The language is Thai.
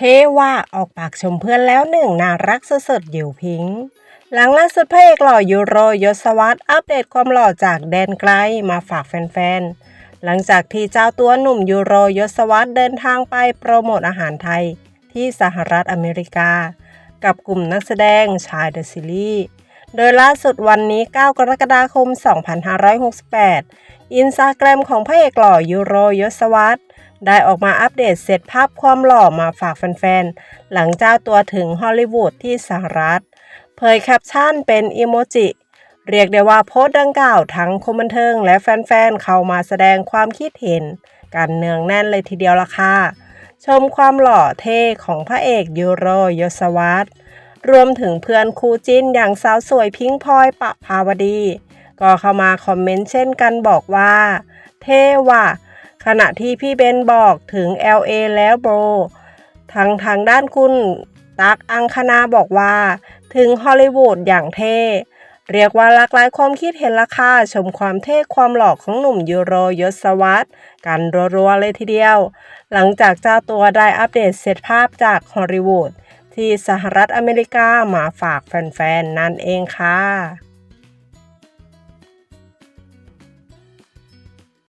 เทว่าออกปากชมเพื่อนแล้วหนึ่งน่ารักสุดๆอยู่พิงค์หลังล่าสุดพระเอกหล่อยูโรยศวัตอัปเดตความหล่อจากแดนไกลมาฝากแฟนๆ หลังจากที่เจ้าตัวหนุ่มยูโรยศวัตเดินทางไปโปรโมทอาหารไทยที่สหรัฐอเมริกา กับกลุ่มนักแสดงชายเดอะซีรีส์ โดยล่าสุดวันนี้ 9 กรกฎาคม 2568 อินสตาแกรมของพระเอกหล่อยูโรยศวรรษได้ออกมาอัปเดตเสร็จภาพความหล่อมาฝากแฟนๆ หลังเจ้าตัวถึงฮอลลีวูดที่สหรัฐ เผยแคปชั่นเป็นอีโมจิ เรียกได้ว่าโพสต์ดังกล่าวทั้งคนบันเทิงและแฟนๆ เข้ามาแสดงความคิดเห็น กันเนืองแน่นเลยทีเดียวล่ะค่ะ ชมความหล่อเท่ของพระเอกยูโรยศวรร รวมถึงเพื่อนคู่จิ้นอย่างสาวสวยพิงพลอยปะภาวดี ก็เข้ามาคอมเมนต์เช่นกันบอกว่า เท่ว่ะ ขณะที่พี่เบนบอกถึง LA แล้วโบทางทางด้านคุณตักอังคณาบอกว่า ถึงฮอลลีวูดอย่างเท่ เรียกว่าหลากหลายความคิดเห็นราคาชมความเท่ความหล่อของหนุ่มยูโรยศวรรษกันรัวๆเลยทีเดียว หลังจากเจ้าตัวได้อัปเดตเซตภาพจากฮอลลีวูด ที่สหรัฐอเมริกามาฝากแฟนๆ นั่นเองค่ะ